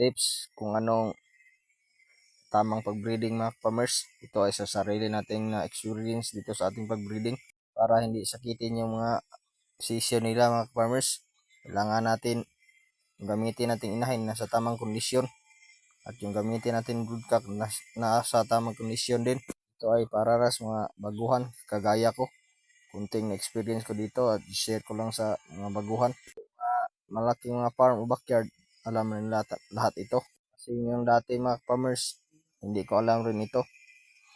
tips kung anong tamang pag-breeding mga farmers. Ito ay sa sarili nating na experience dito sa ating pag-breeding para hindi sakitin yung mga sisyo nila mga farmers. Kailangan natin gamitin natin inahin na sa tamang kondisyon at yung gamitin natin broodcock na nasa tamang kondisyon din. Ito ay para ras mga baguhan kagaya ko. Kunting experience ko dito at share ko lang sa mga baguhan. Mga malaking mga farm o backyard, alam nila ta- lahat ito. Kasi yung dati mga farmers, hindi ko alam rin ito.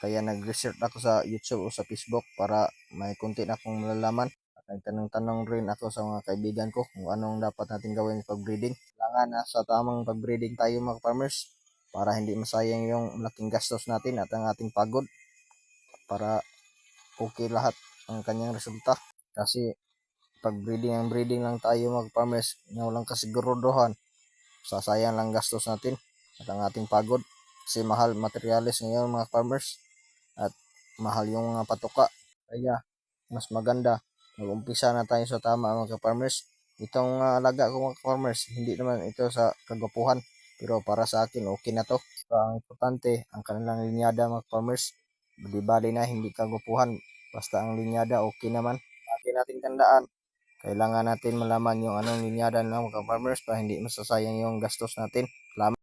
Kaya nag-research ako sa YouTube o sa Facebook para may kunti na akong malalaman. At nagtanong-tanong rin ako sa mga kaibigan ko kung anong dapat natin gawin sa pag-breeding. Kailangan na sa tamang pag-breeding tayo mga farmers para hindi masayang yung malaking gastos natin at ang ating pagod para okay lahat ang kanyang resulta. Kasi pag breeding ang breeding lang tayo mga farmers na walang kasiguruduhan, sasayang lang gastos natin at ang ating pagod. Kasi mahal materialis ngayon mga farmers at mahal yung mga patuka. Kaya mas maganda mag-umpisa na tayo sa tama mga farmers. Itong uh, alaga ko mga farmers, hindi naman ito sa kagwapuhan. Pero para sa akin, okay na to. So, ang importante, ang kanilang linyada mga farmers. Di bali na hindi kagwapuhan. Basta ang linyada, okay naman. Lagi natin tandaan. Kailangan natin malaman yung anong linyada ng mga farmers para hindi masasayang yung gastos natin. Salamat.